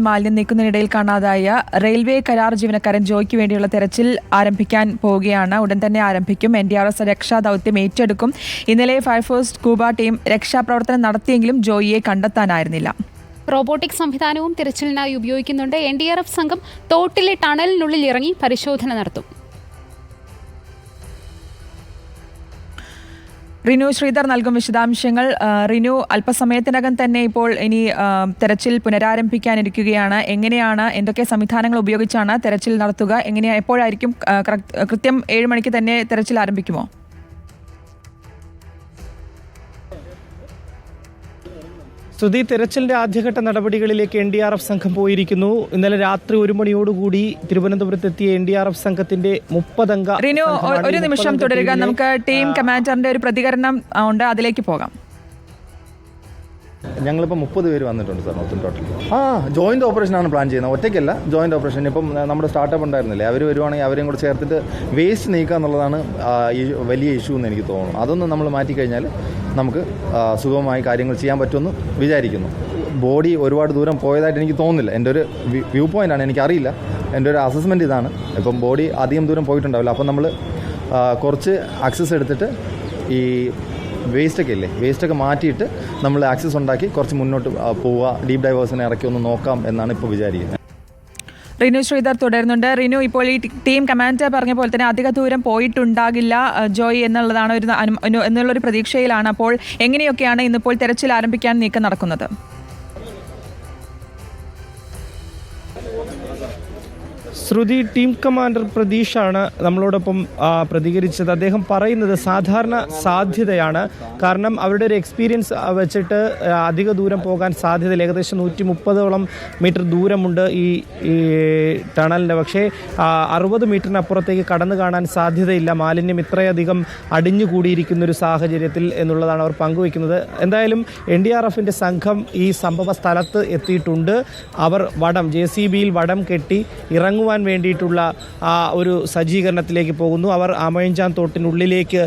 മാലിന്യം നീക്കുന്നതിനിടയിൽ കാണാതായ റെയിൽവേ കരാർ ജീവനക്കാരൻ ജോയ്ക്ക് വേണ്ടിയുള്ള തെരച്ചിൽ ആരംഭിക്കാൻ പോവുകയാണ്. ഉടൻ തന്നെ ആരംഭിക്കും. എൻ ഡി ആർ എസ് രക്ഷാ ദൗത്യം ഏറ്റെടുക്കും. ഇന്നലെ ഫയർഫോഴ്സ് കൂബ ടീം രക്ഷാപ്രവർത്തനം നടത്തിയെങ്കിലും ജോയിയെ കണ്ടെത്താനായിരുന്നില്ല. റോബോട്ടിക് സംവിധാനവും തിരച്ചിലിനായി ഉപയോഗിക്കുന്നുണ്ട്. എൻ ഡി ആർ എഫ് സംഘം തോട്ടിലെ ടണലിനുള്ളിൽ ഇറങ്ങി പരിശോധന നടത്തും. റിനു ശ്രീധർ നൽകും വിശദാംശങ്ങൾ. റിനു അല്പസമയത്തിനകം തന്നെ ഇപ്പോൾ ഇനി തെരച്ചിൽ പുനരാരംഭിക്കാനിരിക്കുകയാണ്. എങ്ങനെയാണ് എന്തൊക്കെ സംവിധാനങ്ങൾ ഉപയോഗിച്ചാണ് തെരച്ചിൽ നടത്തുക? എങ്ങനെയാണ് എപ്പോഴായിരിക്കും കൃത്യം ഏഴ് മണിക്ക് തന്നെ തെരച്ചിൽ ആരംഭിക്കുമോ? ശ്രുതി തെരച്ചിലിന്റെ ആദ്യഘട്ട നടപടികളിലേക്ക് എൻ ഡി ആർ എഫ് സംഘം പോയിരിക്കുന്നു. ഇന്നലെ രാത്രി ഒരു മണിയോടുകൂടി തിരുവനന്തപുരത്ത് എത്തിയ എൻ ഡി ആർ എഫ് സംഘത്തിന്റെ മുപ്പതംഗ ഒരു നിമിഷം തുടരുക. നമുക്ക് ടീം കമാൻഡറിന്റെ ഒരു പ്രതികരണം ഉണ്ട്. അതിലേക്ക് പോകാം. ഞങ്ങളിപ്പോൾ മുപ്പത് പേര് വന്നിട്ടുണ്ട് സാർ മൊത്തം ടോട്ടൽ ആ ജോയിന്റ് ഓപ്പറേഷനാണ് പ്ലാൻ ചെയ്യുന്നത്. ഒറ്റയ്ക്കല്ല ജോയിന്റ് ഓപ്പറേഷൻ ഇപ്പം നമ്മുടെ സ്റ്റാർട്ടപ്പ് ഉണ്ടായിരുന്നില്ലേ? അവർ വരുവാണെങ്കിൽ അവരെയും കൂടെ ചേർത്തിട്ട് വേസ്റ്റ് നീക്കുക എന്നുള്ളതാണ് വലിയ ഇഷ്യൂ എന്ന് എനിക്ക് തോന്നുന്നു. അതൊന്ന് നമ്മൾ മാറ്റി കഴിഞ്ഞാൽ നമുക്ക് സുഗമമായി കാര്യങ്ങൾ ചെയ്യാൻ പറ്റുമെന്ന് വിചാരിക്കുന്നു. ബോഡി ഒരുപാട് ദൂരം പോയതായിട്ട് എനിക്ക് തോന്നുന്നില്ല. എന്റെ ഒരു വ്യൂ പോയിന്റാണ് എനിക്കറിയില്ല. എന്റെ ഒരു അസസ്മെന്റ് ഇതാണ്. ഇപ്പം ബോഡി അധികം ദൂരം പോയിട്ടുണ്ടാവില്ല. അപ്പം നമ്മൾ കുറച്ച് അക്സസ് എടുത്തിട്ട് ഈ വേസ്റ്റൊക്കെ ഇല്ലേ? വേസ്റ്റൊക്കെ മാറ്റിയിട്ട് നമ്മൾ ആക്സസ് ഉണ്ടാക്കി കുറച്ച് മുന്നോട്ട് പോവുക ഡീപ് ഡൈവേഴ്സിനെ ഇറക്കി ഒന്ന് നോക്കാം എന്നാണ് ഇപ്പോൾ വിചാരിക്കുന്നത്. റിനു ശ്രീധർ തുടരുന്നുണ്ട്. റിനു ഇപ്പോൾ ഈ ടി- കമാൻഡർ പറഞ്ഞ പോലെ തന്നെ അധിക ദൂരം പോയിട്ടുണ്ടാകില്ല ജോയ് എന്നുള്ളതാണ് ഒരു എന്നുള്ളൊരു പ്രതീക്ഷയിലാണ്. അപ്പോൾ എങ്ങനെയൊക്കെയാണ് ഇന്നിപ്പോൾ തെരച്ചിൽ ആരംഭിക്കാൻ നീക്കം നടക്കുന്നത്? ശ്രുതി ടീം കമാൻഡർ പ്രതീഷാണ് നമ്മളോടൊപ്പം പ്രതികരിച്ചത്. അദ്ദേഹം പറയുന്നത് സാധാരണ സാധ്യതയാണ്. കാരണം അവരുടെ ഒരു എക്സ്പീരിയൻസ് വെച്ചിട്ട് അധിക ദൂരം പോകാൻ സാധ്യതയില്ല. ഏകദേശം നൂറ്റി മുപ്പതോളം മീറ്റർ ദൂരമുണ്ട് ഈ ഈ ടണലിന്റെ. പക്ഷേ അറുപത് മീറ്ററിനപ്പുറത്തേക്ക് കടന്നു കാണാൻ സാധ്യതയില്ല. മാലിന്യം ഇത്രയധികം അടിഞ്ഞുകൂടിയിരിക്കുന്ന ഒരു സാഹചര്യത്തിൽ എന്നുള്ളതാണ് അവർ പങ്കുവയ്ക്കുന്നത്. എന്തായാലും എൻ ഡി ആർ എഫിന്റെ സംഘം ഈ സംഭവ സ്ഥലത്ത് എത്തിയിട്ടുണ്ട്. അവർ വടം ജെ സി ബിയിൽ വടം കെട്ടി ഇറങ്ങുവാൻ വേണ്ടിയിട്ടുള്ള ആ ഒരു സജ്ജീകരണത്തിലേക്ക് പോകുന്നു. അവർ ആമയഞ്ചാൻ തോട്ടിനുള്ളിലേക്ക്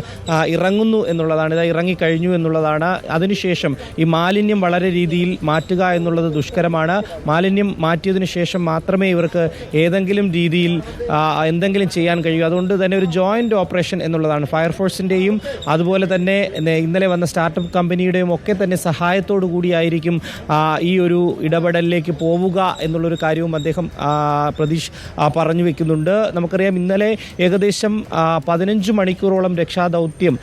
ഇറങ്ങുന്നു എന്നുള്ളതാണ്. ഇതാ ഇറങ്ങിക്കഴിഞ്ഞു എന്നുള്ളതാണ്. അതിനുശേഷം ഈ മാലിന്യം വളരെ രീതിയിൽ മാറ്റുക എന്നുള്ളത് ദുഷ്കരമാണ്. മാലിന്യം മാറ്റിയതിനു ശേഷം മാത്രമേ ഇവർക്ക് ഏതെങ്കിലും രീതിയിൽ എന്തെങ്കിലും ചെയ്യാൻ കഴിയൂ. അതുകൊണ്ട് തന്നെ ഒരു ജോയിന്റ് ഓപ്പറേഷൻ എന്നുള്ളതാണ്. ഫയർഫോഴ്സിന്റെയും അതുപോലെ തന്നെ ഇന്നലെ വന്ന സ്റ്റാർട്ടപ്പ് കമ്പനിയുടെയും ഒക്കെ തന്നെ സഹായത്തോടു കൂടിയായിരിക്കും ഈ ഒരു ഇടപെടലിലേക്ക് പോവുക എന്നുള്ളൊരു കാര്യവും അദ്ദേഹം ആ, പറഞ്ഞു വെക്കുന്നുണ്ട്. നമുക്കറിയാം ഇന്നലെ ഏകദേശം പതിനഞ്ച് മണിക്കൂറോളം രക്ഷാദൗത്യം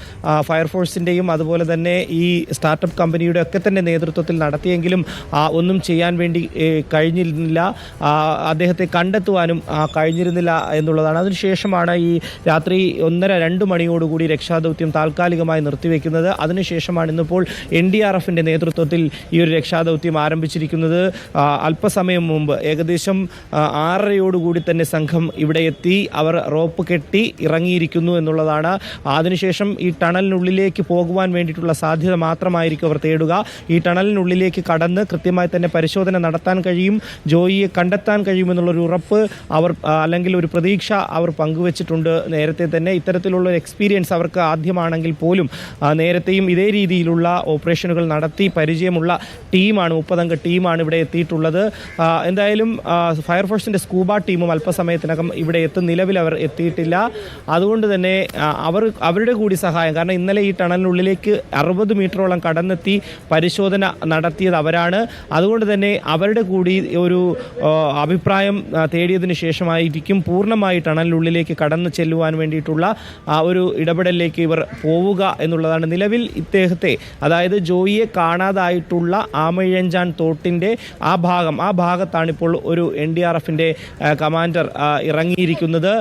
ഫയർഫോഴ്സിന്റെയും അതുപോലെ തന്നെ ഈ സ്റ്റാർട്ടപ്പ് കമ്പനിയുടെ ഒക്കെ തന്നെ നേതൃത്വത്തിൽ നടത്തിയെങ്കിലും ഒന്നും ചെയ്യാൻ വേണ്ടി കഴിഞ്ഞിരുന്നില്ല. അദ്ദേഹത്തെ കണ്ടെത്തുവാനും കഴിഞ്ഞിരുന്നില്ല എന്നുള്ളതാണ്. അതിനുശേഷമാണ് ഈ രാത്രി ഒന്നര രണ്ട് മണിയോടുകൂടി രക്ഷാദൗത്യം താൽക്കാലികമായി നിർത്തിവെക്കുന്നത്. അതിനുശേഷമാണ് ഇന്നിപ്പോൾ എൻ ഡി ആർ എഫിന്റെ നേതൃത്വത്തിൽ ഈ ഒരു രക്ഷാദൗത്യം ആരംഭിച്ചിരിക്കുന്നത്. അല്പസമയം മുമ്പ് ഏകദേശം ആറരയോടുകൂടി തന്നെ സംഘം ഇവിടെ എത്തി. അവർ റോപ്പ് കെട്ടി ഇറങ്ങിയിരിക്കുന്നു എന്നുള്ളതാണ്. അതിനുശേഷം ഈ ടണലിനുള്ളിലേക്ക് പോകുവാൻ വേണ്ടിയിട്ടുള്ള സാധ്യത മാത്രമായിരിക്കും അവർ തേടുക. ഈ ടണലിനുള്ളിലേക്ക് കടന്ന് കൃത്യമായി തന്നെ പരിശോധന നടത്താൻ കഴിയും. ജോയിയെ കണ്ടെത്താൻ കഴിയുമെന്നുള്ളൊരു ഉറപ്പ് അവർ അല്ലെങ്കിൽ ഒരു പ്രതീക്ഷ അവർ പങ്കുവച്ചിട്ടുണ്ട് നേരത്തെ തന്നെ. ഇത്തരത്തിലുള്ള ഒരു എക്സ്പീരിയൻസ് അവർക്ക് ആദ്യമാണെങ്കിൽ പോലും നേരത്തെയും ഇതേ രീതിയിലുള്ള ഓപ്പറേഷനുകൾ നടത്തി പരിചയമുള്ള ടീമാണ് മുപ്പതംഗ ടീമാണ് ഇവിടെ എത്തിയിട്ടുള്ളത്. എന്തായാലും ഫയർഫോഴ്സിന്റെ സ്കൂബ ടീമും അല്പസമയത്തിനകം ഇവിടെ എത്തും. നിലവിൽ അവർ എത്തിയിട്ടില്ല. അതുകൊണ്ട് തന്നെ അവർ അവരുടെ കൂടി സഹായം കാരണം ഇന്നലെ ഈ ടണലിനുള്ളിലേക്ക് അറുപത് മീറ്ററോളം കടന്നെത്തി പരിശോധന നടത്തിയത് അവരാണ്. അതുകൊണ്ട് തന്നെ അവരുടെ കൂടി ഒരു അഭിപ്രായം തേടിയതിന് ശേഷമായിരിക്കും പൂർണമായി ടണലിനുള്ളിലേക്ക് കടന്നു ചെല്ലുവാൻ വേണ്ടിയിട്ടുള്ള ഒരു ഇടപെടലിലേക്ക് ഇവർ പോവുക എന്നുള്ളതാണ് നിലവിൽ ഇദ്ദേഹത്തെ അതായത് ജോയിയെ കാണാതായിട്ടുള്ള ആമഴഞ്ചാൻ തോട്ടിന്റെ ആ ഭാഗം ആ ഭാഗത്താണ് ഇപ്പോൾ ഒരു എൻ ഡി ആർ എഫിന്റെ കമാൻഡർ ഇറങ്ങിയിരിക്കുന്നത്.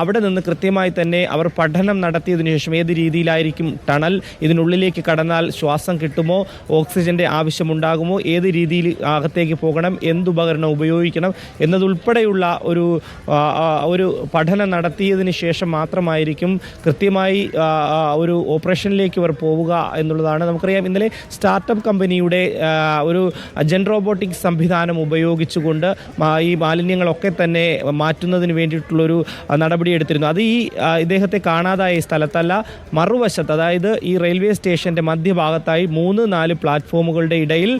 അവിടെ നിന്ന് കൃത്യമായി തന്നെ അവർ പഠനം നടത്തിയതിനു ശേഷം ഏത് രീതിയിലായിരിക്കും ടണൽ ഇതിനുള്ളിലേക്ക് കടന്നാൽ ശ്വാസം കിട്ടുമോ? ഓക്സിജന്റെ ആവശ്യമുണ്ടാകുമോ? ഏത് രീതിയിൽ അകത്തേക്ക് പോകണം? എന്തുപകരണം ഉപയോഗിക്കണം? എന്നതുൾപ്പെടെയുള്ള ഒരു ഒരു പഠനം നടത്തിയതിന് ശേഷം മാത്രമായിരിക്കും കൃത്യമായി ഒരു ഓപ്പറേഷനിലേക്ക് ഇവർ പോവുക എന്നുള്ളതാണ് നമുക്കറിയാം. ഇന്നലെ സ്റ്റാർട്ടപ്പ് കമ്പനിയുടെ ഒരു ജെൻ റോബോട്ടിക് സംവിധാനം ഉപയോഗിച്ചുകൊണ്ട് ഈ മാലിന്യങ്ങളൊക്കെ തന്നെ മാറ്റുന്നതിന് വേണ്ടിയിട്ടുള്ളൊരു നടപടി എടുത്തിരുന്നു. അത് ഈ ഇദ്ദേഹത്തെ കാണാതായ സ്ഥലത്തല്ല മറുവശത്ത് അതായത് ഈ റെയിൽവേ സ്റ്റേഷന്റെ മധ്യഭാഗത്തായി മൂന്ന് നാല് പ്ലാറ്റ്ഫോമുകളുടെ ഇടയിൽ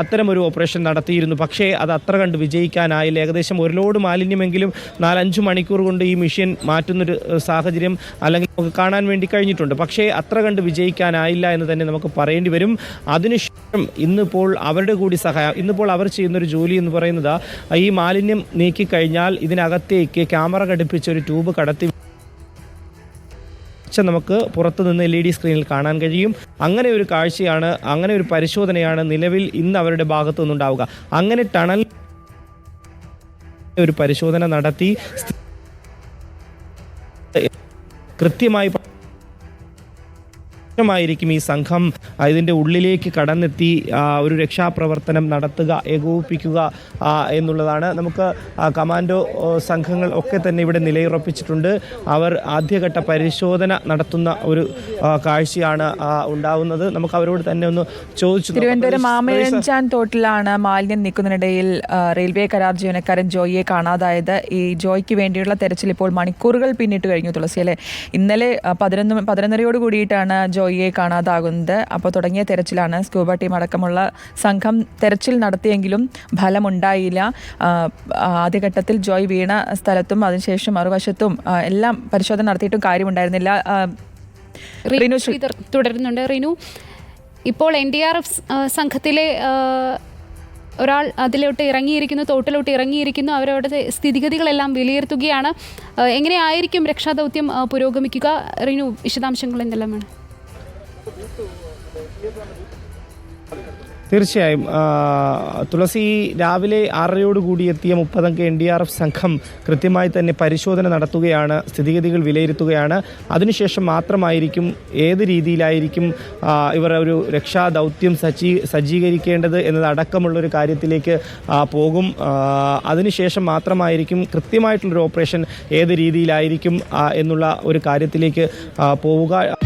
അത്തരമൊരു ഓപ്പറേഷൻ നടത്തിയിരുന്നു. പക്ഷേ അത് അത്ര കണ്ട് വിജയിക്കാനായില്ല. ഏകദേശം ഒരു ലോഡ് മാലിന്യമെങ്കിലും നാലഞ്ച് മണിക്കൂർ കൊണ്ട് ഈ മെഷീൻ മാറ്റുന്നൊരു സാഹചര്യം അല്ലെങ്കിൽ നമുക്ക് കാണാൻ വേണ്ടി കഴിഞ്ഞിട്ടുണ്ട്. പക്ഷേ അത്ര കണ്ട് വിജയിക്കാനായില്ല എന്ന് തന്നെ നമുക്ക് പറയേണ്ടി വരും. അതിനുശേഷം ഇന്നിപ്പോൾ അവരുടെ കൂടി സഹായം ഇന്നിപ്പോൾ അവർ ചെയ്യുന്നൊരു ജോലി എന്ന് പറയുന്നത് ഈ മാലിന്യം നീക്കിക്കഴിഞ്ഞാൽ ഇതിനകത്തേക്ക് ക്യാമറ ഘടിപ്പിച്ച ഒരു ട്യൂബ് കടത്തി നമുക്ക് പുറത്തു നിന്ന് എൽ ഇ ഡി സ്ക്രീനിൽ കാണാൻ കഴിയും. അങ്ങനെ ഒരു കാഴ്ചയാണ് അങ്ങനെ ഒരു പരിശോധനയാണ് നിലവിൽ ഇന്ന് അവരുടെ ഭാഗത്തു നിന്നുണ്ടാവുക അങ്ങനെ ടണൽ ഒരു പരിശോധന നടത്തി കൃത്യമായി ായിരിക്കും ഈ സംഘം ഇതിന്റെ ഉള്ളിലേക്ക് കടന്നെത്തി ഒരു രക്ഷാപ്രവർത്തനം നടത്തുക ഏകോപിപ്പിക്കുക എന്നുള്ളതാണ്. നമുക്ക് കമാൻഡോ സംഘങ്ങൾ ഒക്കെ തന്നെ ഇവിടെ നിലയുറപ്പിച്ചിട്ടുണ്ട്. അവർ ആദ്യഘട്ട പരിശോധന നടത്തുന്ന ഒരു കാഴ്ചയാണ് ഉണ്ടാവുന്നത്. നമുക്ക് അവരോട് തന്നെ ഒന്ന് ചോദിച്ചു. തിരുവനന്തപുരം മാമയഞ്ചാൻ തോട്ടിലാണ് മാലിന്യം നീക്കുന്നതിനിടയിൽ റെയിൽവേ കരാർ ജീവനക്കാരൻ ജോയിയെ കാണാതായത്. ഈ ജോയ്ക്ക് വേണ്ടിയുള്ള തെരച്ചിൽ ഇപ്പോൾ മണിക്കൂറുകൾ പിന്നിട്ട് കഴിഞ്ഞു തുളസി അല്ലെ ഇന്നലെ പതിനൊന്ന് പതിനൊന്നരയോട് കൂടിയിട്ടാണ് ജോയിയെ കാണാതാകുന്നത്. അപ്പോൾ തുടങ്ങിയ തെരച്ചിലാണ് സ്കൂബ ടീം അടക്കമുള്ള സംഘം തെരച്ചിൽ നടത്തിയെങ്കിലും ഫലമുണ്ടായില്ല. ആദ്യഘട്ടത്തിൽ ജോയ് വീണ സ്ഥലത്തും അതിനുശേഷം മറുവശത്തും എല്ലാം പരിശോധന നടത്തിയിട്ടും കാര്യമുണ്ടായിരുന്നില്ല. റിനു തുടരുന്നുണ്ട്. റിനു ഇപ്പോൾ എൻ ഡി ആർ എഫ് സംഘത്തിലെ ഒരാൾ അതിലോട്ട് ഇറങ്ങിയിരിക്കുന്നു തോട്ടിലോട്ട് ഇറങ്ങിയിരിക്കുന്നു. അവരവിടെ സ്ഥിതിഗതികളെല്ലാം വിലയിരുത്തുകയാണ്. എങ്ങനെയായിരിക്കും രക്ഷാദൗത്യം പുരോഗമിക്കുക? റിനു വിശദാംശങ്ങൾ എന്തെല്ലാം എന്തെല്ലാമാണ്? തീർച്ചയായും തുളസി രാവിലെ ആറരയോട് കൂടി എത്തിയ മുപ്പതംഗ എൻ ഡി ആർ എഫ് സംഘം കൃത്യമായി തന്നെ പരിശോധന നടത്തുകയാണ് സ്ഥിതിഗതികൾ വിലയിരുത്തുകയാണ്. അതിനുശേഷം മാത്രമായിരിക്കും ഏത് രീതിയിലായിരിക്കും ഇവർ ഒരു രക്ഷാദൗത്യം സജ്ജീ സജ്ജീകരിക്കേണ്ടത് എന്നതടക്കമുള്ളൊരു കാര്യത്തിലേക്ക് പോകും. അതിനുശേഷം മാത്രമായിരിക്കും കൃത്യമായിട്ടുള്ളൊരു ഓപ്പറേഷൻ ഏത് രീതിയിലായിരിക്കും എന്നുള്ള ഒരു കാര്യത്തിലേക്ക് പോവുക.